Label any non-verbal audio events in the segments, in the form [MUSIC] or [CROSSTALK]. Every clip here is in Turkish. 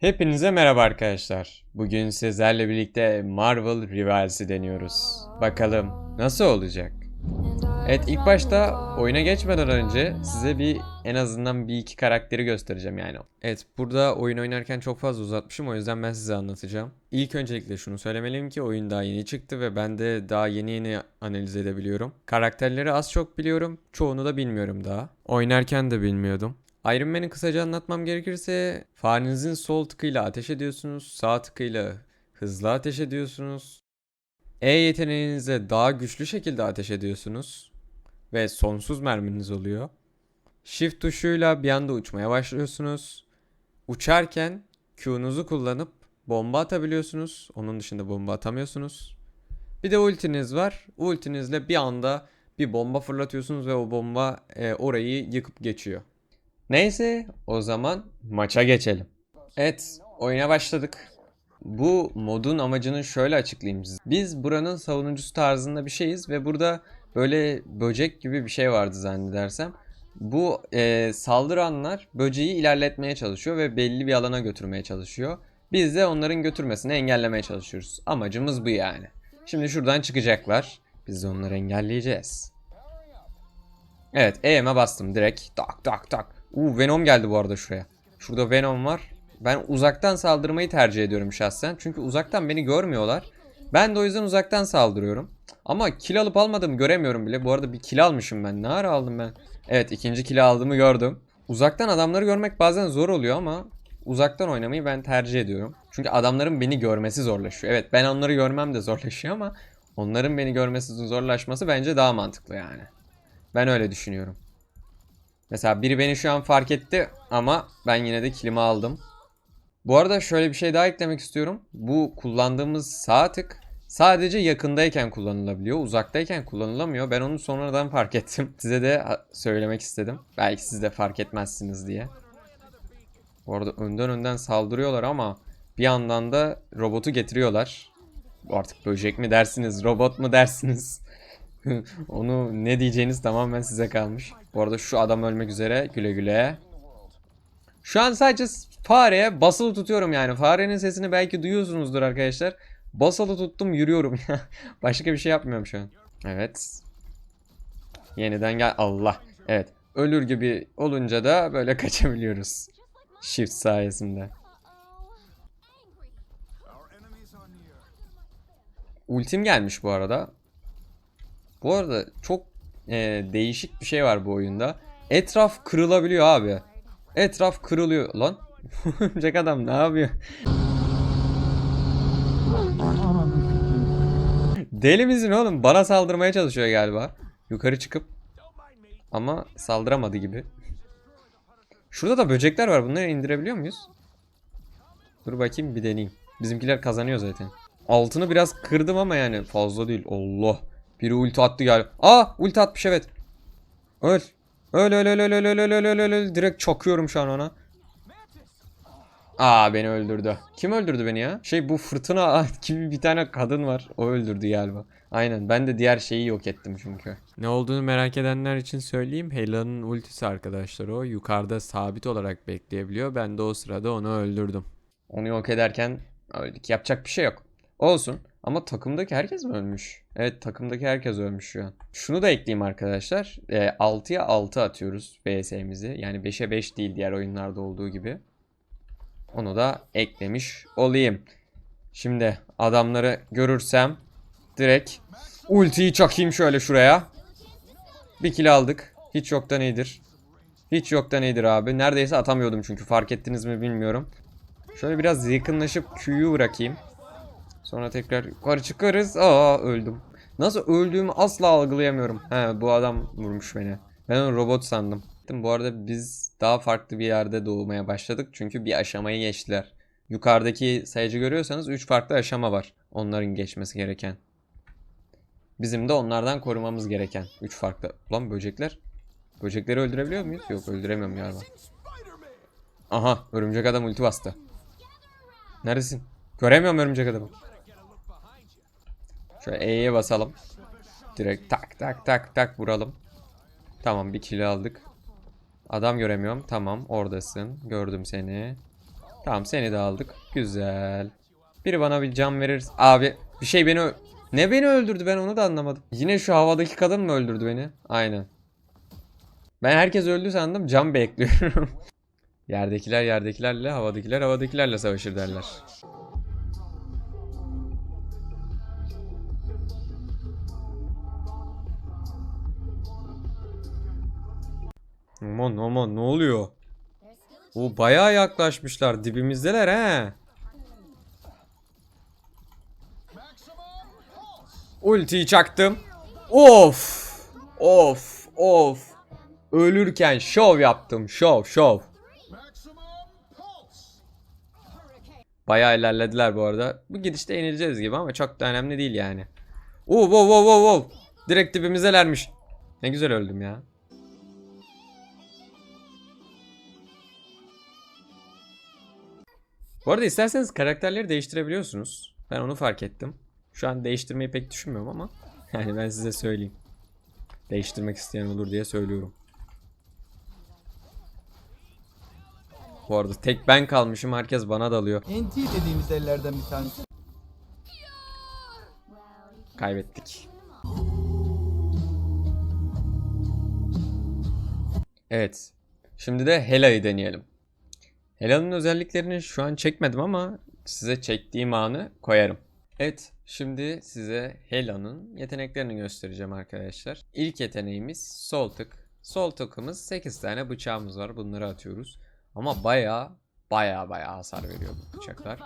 Hepinize merhaba arkadaşlar. Bugün sizlerle birlikte Marvel Rivals'i deniyoruz. Bakalım nasıl olacak? Evet ilk başta oyuna geçmeden önce size bir en azından bir iki karakteri göstereceğim yani. Evet burada oyun oynarken çok fazla uzatmışım o yüzden ben size anlatacağım. İlk öncelikle şunu söylemeliyim ki oyun daha yeni çıktı ve ben de daha yeni yeni analiz edebiliyorum. Karakterleri az çok biliyorum çoğunu da bilmiyorum daha. Oynarken de bilmiyordum. Iron Man'i kısaca anlatmam gerekirse farenizin sol tıkıyla ateş ediyorsunuz, sağ tıkıyla hızlı ateş ediyorsunuz. E yeteneğinizle daha güçlü şekilde ateş ediyorsunuz ve sonsuz merminiz oluyor. Shift tuşuyla bir anda uçmaya başlıyorsunuz. Uçarken Q'nuzu kullanıp bomba atabiliyorsunuz. Onun dışında bomba atamıyorsunuz. Bir de ultiniz var. Ultinizle bir anda bir bomba fırlatıyorsunuz ve o bomba e, orayı yıkıp geçiyor. Neyse o zaman maça geçelim. Evet oyuna başladık. Bu modun amacını şöyle açıklayayım size. Biz buranın savunucusu tarzında bir şeyiz ve burada böyle böcek gibi bir şey vardı zannedersem. Bu e, saldıranlar böceği ilerletmeye çalışıyor ve belli bir alana götürmeye çalışıyor. Biz de onların götürmesini engellemeye çalışıyoruz. Amacımız bu yani. Şimdi şuradan çıkacaklar. Biz de onları engelleyeceğiz. Evet EM'e bastım direkt. Tak tak tak. Uuu Venom geldi bu arada şuraya. Şurada Venom var. Ben uzaktan saldırmayı tercih ediyorum şahsen. Çünkü uzaktan beni görmüyorlar. Ben de o yüzden uzaktan saldırıyorum. Ama kill alıp almadığımı göremiyorum bile. Bu arada bir kill almışım ben. Ne ara aldım ben? Evet ikinci kill aldığımı gördüm. Uzaktan adamları görmek bazen zor oluyor ama uzaktan oynamayı ben tercih ediyorum. Çünkü adamların beni görmesi zorlaşıyor. Evet ben onları görmem de zorlaşıyor ama onların beni görmesi zorlaşması bence daha mantıklı yani. Ben öyle düşünüyorum. Mesela biri beni şu an fark etti ama ben yine de kilimi aldım. Bu arada şöyle bir şey daha eklemek istiyorum. Bu kullandığımız sağ tık sadece yakındayken kullanılabiliyor. Uzaktayken kullanılamıyor. Ben onu sonradan fark ettim. [LAUGHS] Size de söylemek istedim. Belki siz de fark etmezsiniz diye. Bu arada önden önden saldırıyorlar ama bir yandan da robotu getiriyorlar. Artık böcek mi dersiniz, robot mu dersiniz? [LAUGHS] Onu ne diyeceğiniz tamamen size kalmış. Bu arada şu adam ölmek üzere. Güle güle. Şu an sadece fareye basılı tutuyorum yani. Farenin sesini belki duyuyorsunuzdur arkadaşlar. Basılı tuttum yürüyorum. [LAUGHS] Başka bir şey yapmıyorum şu an. Evet. Yeniden gel. Allah. Evet. Ölür gibi olunca da böyle [LAUGHS] kaçabiliyoruz. Shift sayesinde. Ultim gelmiş bu arada. Bu arada çok e, değişik bir şey var bu oyunda. Etraf kırılabiliyor abi. Etraf kırılıyor. Lan. [LAUGHS] Örümcek adam ne yapıyor? Deli misin oğlum? Bana saldırmaya çalışıyor galiba. Yukarı çıkıp. Ama saldıramadı gibi. Şurada da böcekler var. Bunları indirebiliyor muyuz? Dur bakayım bir deneyeyim. Bizimkiler kazanıyor zaten. Altını biraz kırdım ama yani fazla değil. Allah. Biri ulti attı galiba. Aa ulti atmış evet. Öl. Öl öl öl öl öl öl öl öl öl öl öl. Direkt çakıyorum şu an ona. Aa beni öldürdü. Kim öldürdü beni ya? Şey bu fırtına [LAUGHS] gibi bir tane kadın var. O öldürdü galiba. Aynen ben de diğer şeyi yok ettim çünkü. Ne olduğunu merak edenler için söyleyeyim. Hela'nın ultisi arkadaşlar o. Yukarıda sabit olarak bekleyebiliyor. Ben de o sırada onu öldürdüm. Onu yok ederken öldük. Yapacak bir şey yok. Olsun. Ama takımdaki herkes mi ölmüş? Evet takımdaki herkes ölmüş şu an. Şunu da ekleyeyim arkadaşlar. E, 6'ya 6 atıyoruz VS'mizi. Yani 5'e 5 değil diğer oyunlarda olduğu gibi. Onu da eklemiş olayım. Şimdi adamları görürsem direkt ultiyi çakayım şöyle şuraya. Bir kill aldık. Hiç yoktan iyidir. Hiç yoktan iyidir abi. Neredeyse atamıyordum çünkü fark ettiniz mi bilmiyorum. Şöyle biraz yakınlaşıp Q'yu bırakayım. Sonra tekrar yukarı çıkarız. Aa öldüm. Nasıl öldüğümü asla algılayamıyorum. He bu adam vurmuş beni. Ben onu robot sandım. Bu arada biz daha farklı bir yerde doğmaya başladık. Çünkü bir aşamayı geçtiler. Yukarıdaki sayıcı görüyorsanız 3 farklı aşama var. Onların geçmesi gereken. Bizim de onlardan korumamız gereken 3 farklı. Ulan böcekler. Böcekleri öldürebiliyor muyuz? Yok öldüremiyorum galiba. Aha örümcek adam ulti bastı. Neredesin? Göremiyorum örümcek adamı. Şöyle E'ye basalım. Direkt tak tak tak tak vuralım. Tamam bir kill aldık. Adam göremiyorum. Tamam oradasın. Gördüm seni. Tamam seni de aldık. Güzel. Biri bana bir can verir. Abi bir şey beni ne beni öldürdü ben onu da anlamadım. Yine şu havadaki kadın mı öldürdü beni? Aynen. Ben herkes öldü sandım can bekliyorum. [LAUGHS] yerdekiler yerdekilerle havadakiler havadakilerle savaşır derler. Aman aman ne oluyor? O bayağı yaklaşmışlar dibimizdeler he. Ultiyi çaktım. Of. Of. Of. Ölürken şov yaptım. Şov şov. Bayağı ilerlediler bu arada. Bu gidişte yenileceğiz gibi ama çok da önemli değil yani. Oo wow wow wow wow. Direkt dibimizdelermiş. Ne güzel öldüm ya. Bu arada isterseniz karakterleri değiştirebiliyorsunuz. Ben onu fark ettim. Şu an değiştirmeyi pek düşünmüyorum ama [LAUGHS] yani ben size söyleyeyim. Değiştirmek isteyen olur diye söylüyorum. Bu arada tek ben kalmışım herkes bana dalıyor. NT dediğimiz ellerden bir tanesi. Kaybettik. Evet. Şimdi de Hela'yı deneyelim. Hela'nın özelliklerini şu an çekmedim ama size çektiğim anı koyarım. Evet, şimdi size Hela'nın yeteneklerini göstereceğim arkadaşlar. İlk yeteneğimiz sol tık. Sol tıkımız 8 tane bıçağımız var. Bunları atıyoruz. Ama baya baya baya hasar veriyor bu bıçaklar.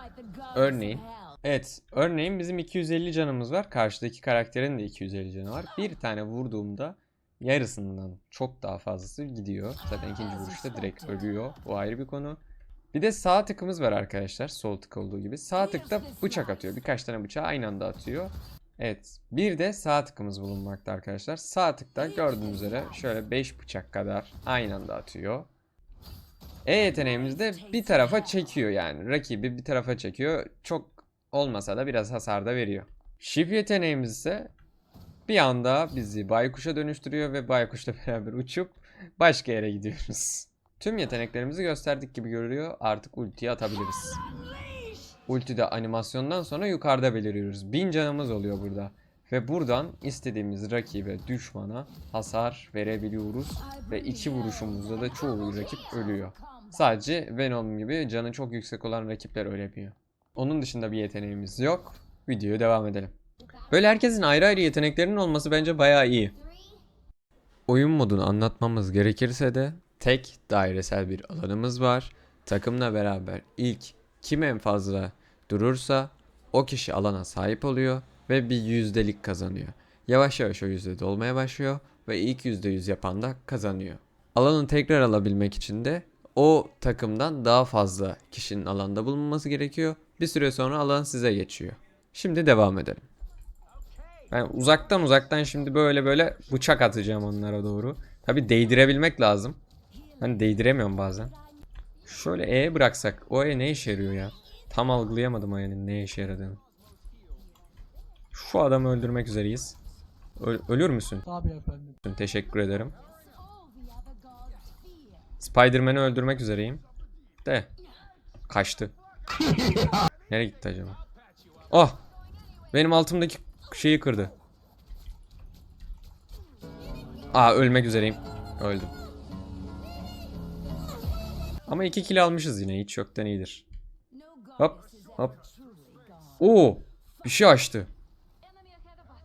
Örneğin Evet, örneğin bizim 250 canımız var. Karşıdaki karakterin de 250 canı var. Bir tane vurduğumda yarısından çok daha fazlası gidiyor. Zaten ikinci vuruşta direkt ölüyor. Bu ayrı bir konu. Bir de sağ tıkımız var arkadaşlar. Sol tık olduğu gibi. Sağ tıkta bıçak atıyor. Birkaç tane bıçağı aynı anda atıyor. Evet. Bir de sağ tıkımız bulunmakta arkadaşlar. Sağ tıkta gördüğünüz üzere şöyle 5 bıçak kadar aynı anda atıyor. E yeteneğimiz de bir tarafa çekiyor yani. Rakibi bir tarafa çekiyor. Çok olmasa da biraz hasar da veriyor. Shift yeteneğimiz ise bir anda bizi baykuşa dönüştürüyor ve baykuşla [LAUGHS] beraber uçup başka yere gidiyoruz. Tüm yeteneklerimizi gösterdik gibi görülüyor. Artık ultiyi atabiliriz. Ultide animasyondan sonra yukarıda beliriyoruz. 1000 canımız oluyor burada. Ve buradan istediğimiz rakibe, düşmana hasar verebiliyoruz. Ve iki vuruşumuzda da çoğu rakip ölüyor. Sadece Venom gibi canı çok yüksek olan rakipler ölemiyor. Onun dışında bir yeteneğimiz yok. Videoya devam edelim. Böyle herkesin ayrı ayrı yeteneklerinin olması bence bayağı iyi. Oyun modunu anlatmamız gerekirse de tek dairesel bir alanımız var. Takımla beraber ilk kim en fazla durursa o kişi alana sahip oluyor ve bir yüzdelik kazanıyor. Yavaş yavaş o yüzde dolmaya başlıyor ve ilk yüzde yüz yapan da kazanıyor. Alanı tekrar alabilmek için de o takımdan daha fazla kişinin alanda bulunması gerekiyor. Bir süre sonra alan size geçiyor. Şimdi devam edelim. Ben uzaktan uzaktan şimdi böyle böyle bıçak atacağım onlara doğru. Tabi değdirebilmek lazım. Hani değdiremiyorum bazen. Şöyle E bıraksak. O E ne işe yarıyor ya? Tam algılayamadım o E'nin ne işe yaradığını. Şu adamı öldürmek üzereyiz. Öl- ölür müsün? Tabii efendim. Teşekkür ederim. Spider-Man'i öldürmek üzereyim. De. Kaçtı. [LAUGHS] Nereye gitti acaba? Oh! Benim altımdaki şeyi kırdı. Aa ölmek üzereyim. Öldüm. Ama iki kill almışız yine. Hiç yoktan iyidir. Hop hop. Oo! Bir şey açtı.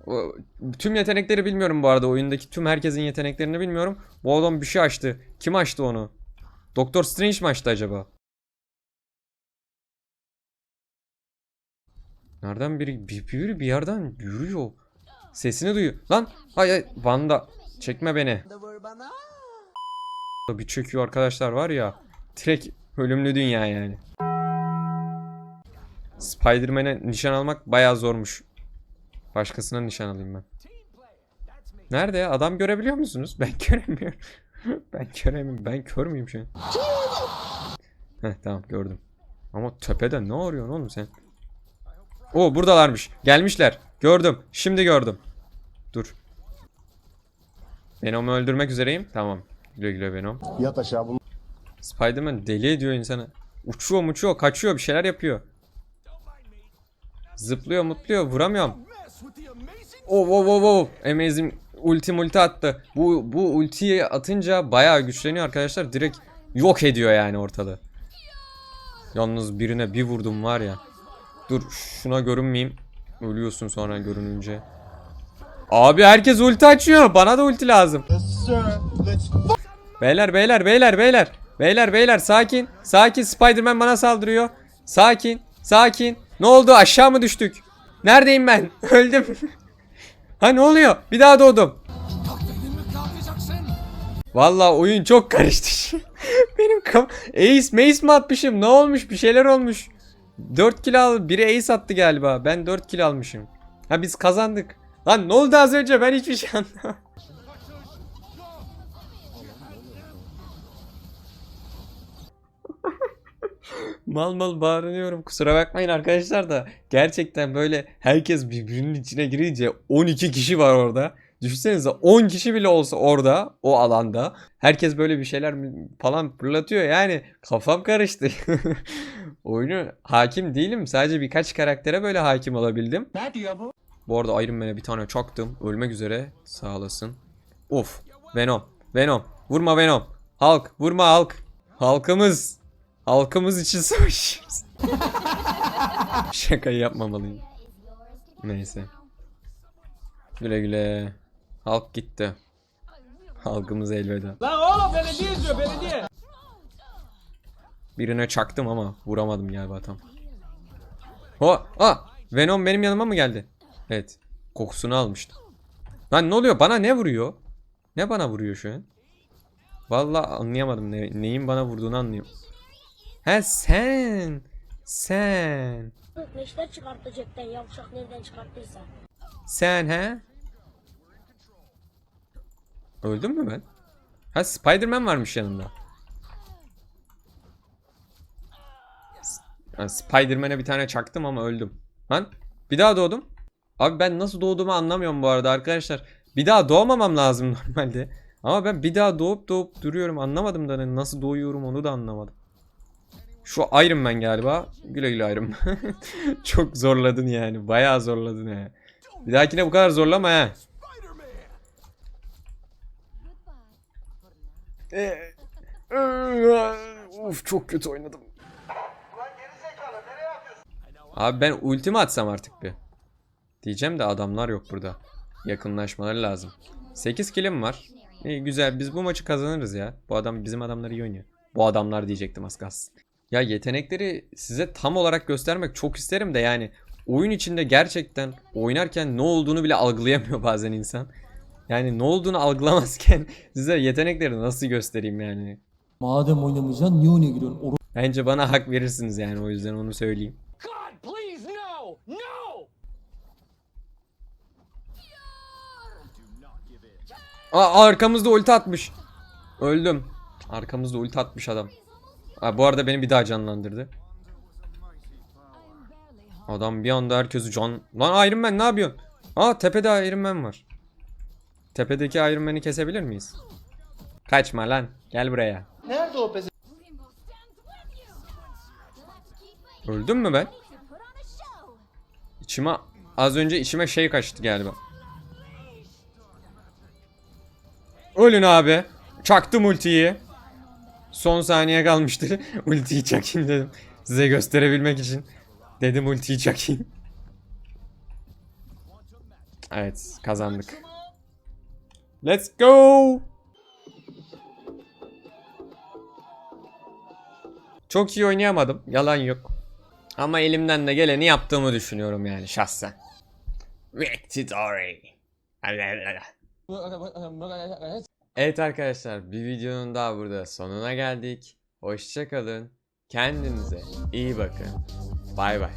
O- Tüm yetenekleri bilmiyorum bu arada. Oyundaki tüm herkesin yeteneklerini bilmiyorum. Bu adam bir şey açtı. Kim açtı onu? Doktor Strange mi açtı acaba? Nereden biri bir, biri bir yerden yürüyor. Sesini duyuyor. Lan hay hay Vanda çekme beni. Bir çöküyor arkadaşlar var ya. Direkt ölümlü dünya yani. Spider-Man'e nişan almak bayağı zormuş. Başkasına nişan alayım ben. Nerede ya? Adam görebiliyor musunuz? Ben [LAUGHS] göremiyorum. ben göremiyorum. Ben kör müyüm şu an? Heh tamam gördüm. Ama tepede ne arıyorsun oğlum sen? Oo buradalarmış. Gelmişler. Gördüm. Şimdi gördüm. Dur. Venom'u öldürmek üzereyim. Tamam. Güle güle Venom. Yat aşağı bunu. Spider-Man deli ediyor insanı. Uçuyor muçuyor kaçıyor bir şeyler yapıyor. Zıplıyor mutluyor vuramıyorum. Oh oh oh oh. Amazing ulti multi attı. Bu bu ultiyi atınca bayağı güçleniyor arkadaşlar. Direkt yok ediyor yani ortalığı. Yalnız birine bir vurdum var ya. Dur şuna görünmeyeyim. Ölüyorsun sonra görününce. Abi herkes ulti açıyor. Bana da ulti lazım. Beyler beyler beyler beyler. Beyler beyler sakin. Sakin Spider-Man bana saldırıyor. Sakin. Sakin. Ne oldu aşağı mı düştük? Neredeyim ben? [LAUGHS] Öldüm. [LAUGHS] ha ne oluyor? Bir daha doğdum. Vallahi oyun çok karıştı. [LAUGHS] Benim kam Ace Mace mi atmışım? Ne olmuş? Bir şeyler olmuş. 4 kill al. Biri Ace attı galiba. Ben 4 kill almışım. Ha biz kazandık. Lan ne oldu az önce? Ben hiçbir şey anlamadım. Mal mal bağırıyorum. Kusura bakmayın arkadaşlar da gerçekten böyle herkes birbirinin içine girince 12 kişi var orada. Düşünsenize 10 kişi bile olsa orada o alanda herkes böyle bir şeyler falan fırlatıyor yani kafam karıştı. [LAUGHS] Oyunu hakim değilim sadece birkaç karaktere böyle hakim olabildim. Ne diyor bu? Bu arada Iron Man'e bir tane çaktım. Ölmek üzere. Sağ olasın. Of. Venom. Venom. Vurma Venom. Halk. Vurma Halk. Halkımız. Halkımız için savaşıyoruz. [LAUGHS] Şakayı yapmamalıyım. Neyse. Güle güle. Halk gitti. Halkımız elveda. Lan oğlum belediye izliyor belediye. Birine çaktım ama vuramadım galiba tam. Ho, ah, Venom benim yanıma mı geldi? Evet. Kokusunu almıştı. Lan ne oluyor? Bana ne vuruyor? Ne bana vuruyor şu an? Vallahi anlayamadım ne, neyin bana vurduğunu anlıyorum. He sen. Sen. Neşter çıkarttı cepten yavşak nereden çıkarttıysa. Sen he? Öldüm mü ben? Ha Spider-Man varmış yanımda. Ha, Spider-Man'e bir tane çaktım ama öldüm. Lan bir daha doğdum. Abi ben nasıl doğduğumu anlamıyorum bu arada arkadaşlar. Bir daha doğmamam lazım [LAUGHS] normalde. Ama ben bir daha doğup doğup duruyorum. Anlamadım da nasıl doğuyorum onu da anlamadım. Şu Iron Man galiba. Güle güle Iron Man. [LAUGHS] Çok zorladın yani. Bayağı zorladın ya. Bir dahakine bu kadar zorlama ha. Ee, Uf çok kötü oynadım. Abi ben ultimi atsam artık bir. Diyeceğim de adamlar yok burada. Yakınlaşmaları lazım. 8 kilim var. İyi güzel biz bu maçı kazanırız ya. Bu adam bizim adamlar iyi oynuyor. Bu adamlar diyecektim az kalsın. Ya yetenekleri size tam olarak göstermek çok isterim de yani oyun içinde gerçekten oynarken ne olduğunu bile algılayamıyor [LAUGHS] bazen insan. Yani ne olduğunu algılamazken [LAUGHS] size yetenekleri nasıl göstereyim yani. Madem oynamayacaksın niye oyuna giriyorsun? Or- Bence bana hak verirsiniz yani o yüzden onu söyleyeyim. God please no. No. Aa arkamızda ulti atmış. Öldüm. Arkamızda ulti atmış adam. Aa, bu arada beni bir daha canlandırdı. Adam bir anda herkesi can... Lan Iron Man ne yapıyorsun? Aa tepede Iron Man var. Tepedeki Iron Man'i kesebilir miyiz? Kaçma lan. Gel buraya. Nerede o peze? Öldüm mü ben? İçime az önce içime şey kaçtı galiba. Ölün abi. Çaktım ultiyi. Son saniye kalmıştı. [LAUGHS] ultiyi çakayım dedim. Size gösterebilmek için. Dedim ultiyi çakayım. Evet kazandık. Let's go. Çok iyi oynayamadım. Yalan yok. Ama elimden de geleni yaptığımı düşünüyorum yani şahsen. Victory. Evet arkadaşlar bir videonun daha burada sonuna geldik. Hoşçakalın. Kendinize iyi bakın. Bay bay.